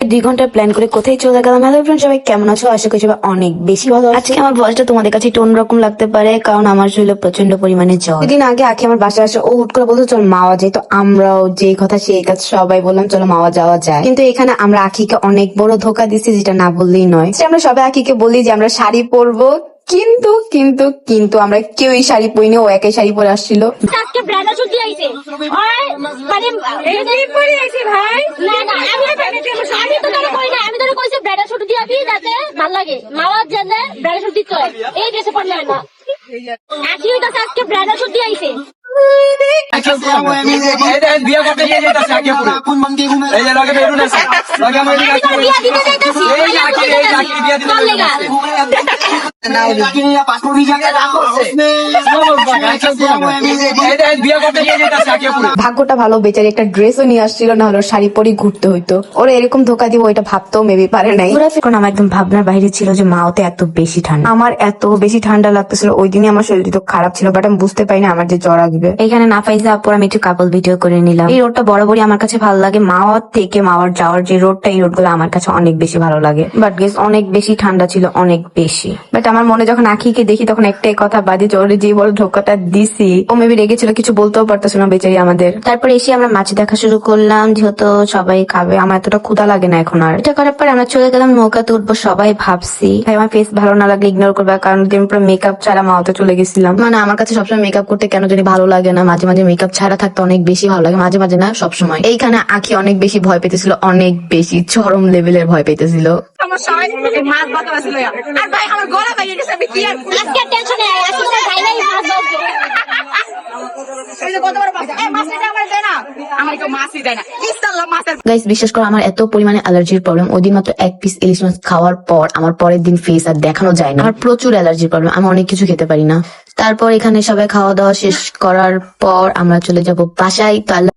দুই ঘণ্টা প্ল্যান করে কোথায় চলে গেলাম? হ্যালো ফ্রেন্ড সবাই কেমন আছো? আশা করি সবাই অনেক বেশি ভালো। আজকে আমার ভয়েসটা তোমাদের কাছে একটু অন্যরকম লাগতে পারে কারণ আমার শরীরে প্রচণ্ড পরিমাণে জ্বর। দুদিন আগে আখি আমার বাসায় আসে ও হুট করে বলতো চল মাওয়া যাই। তো আমরাও যে কথা সেই কাজ সবাই বললাম চলো মাওয়া যাওয়া যায়। কিন্তু এখানে আমরা আখিকে অনেক বড় ধোকা দিচ্ছি যেটা না বললেই নয়। সে আমরা সবাই আখিকে বলি যে আমরা শাড়ি পরবো। কিন্তু কিন্তু কিন্তু আমরা কেউই শাড়ি পরিনি ও একাই শাড়ি পরে আসছিল। আজকে ব্রাইডাল শুট দিয়ে আইছে। মানে এই পরে আইছে ভাই। না না আমি আমি তো আবি যাতে ভালো লাগে মাওয়ার জন্য ব্রাইডাল শুট দিতে হয় এই ড্রেসে পড়লে না আজকে হইতাছে আজকে ব্রাইডাল শুট দিয়ে আইছে বিয়া দিতে যাইতাছি পুরো ভাগ্যটা ভালো বেচারি একটা ড্রেসও নিয়ে আসছিল না হলো শাড়ি পরে ঘুরতে হইতো ওরা এরকম ধোকা দিব এটা ভাবতেও মেবি পারে নাই কারণ আমার একদম ভাবনার বাইরে ছিল যে মাওতে এত বেশি ঠান্ডা আমার এত বেশি ঠান্ডা লাগতেছিল ওই দিনই আমার শরীর তো খারাপ ছিল বাট আমি বুঝতে পারি না আমার যে জ্বর আসবে এখানে না পাইছে আপুর আমি একটু কাপল ভিডিও করে নিলাম এই রোডটা বরাবরই আমার কাছে ভালো লাগে মাওয়ার থেকে মাওয়ার যাওয়ার যে রোডটা এই রোডগুলো আমার কাছে অনেক বেশি ভালো লাগে বাট গেস অনেক বেশি ঠান্ডা ছিল অনেক বেশি বাট আমার মনে যখন আখিকে দেখি, তখন একটাই কথা বাজে জোরে যে বড় ধোকাটা দিছি। ও মেবি রেগেছিল, কিছু বলতেও পারতেছিল না বেচারি আমাদের। তারপর এসে আমরা মাছ দেখা শুরু করলাম, যেহেতু সবাই খাবে, আমার এতটা ক্ষুদা লাগে না এখন আর। এটা করার পর আমরা চলে গেলাম নৌকাতে উঠবো সবাই ভাবছি। ভাই, আমার ফেস ভালো না লাগলে ইগনোর করবে, কারণ আমি পুরো মেকআপ ছাড়া মাওতে চলে গেছিলাম। মানে আমার কাছে সবসময় মেকআপ করতে কেন জানি ভালো লাগে না, মাঝে মাঝে মেকআপ ছাড়া থাকতে অনেক বেশি ভালো লাগে, মাঝে মাঝে না, সবসময়। এইখানে আখি অনেক বেশি ভয় পেতেছিল, অনেক বেশি চরম লেভেলের ভয় পেতেছিল। আজকে টেনশনে আজকে তোমার নাই মাছ। ধরবে গাইস বিশ্বাস করো আমার এত পরিমাণে অ্যালার্জির প্রবলেম ওই দিন মাত্র এক পিস ইলিশ মাছ খাওয়ার পর আমার পরের দিন ফেস আর দেখানো যায় না। আমার প্রচুর অ্যালার্জির প্রবলেম আমি অনেক কিছু খেতে পারি না। তারপর এখানে সবাই খাওয়া দাওয়া শেষ করার পর আমরা চলে যাব বাসায় তো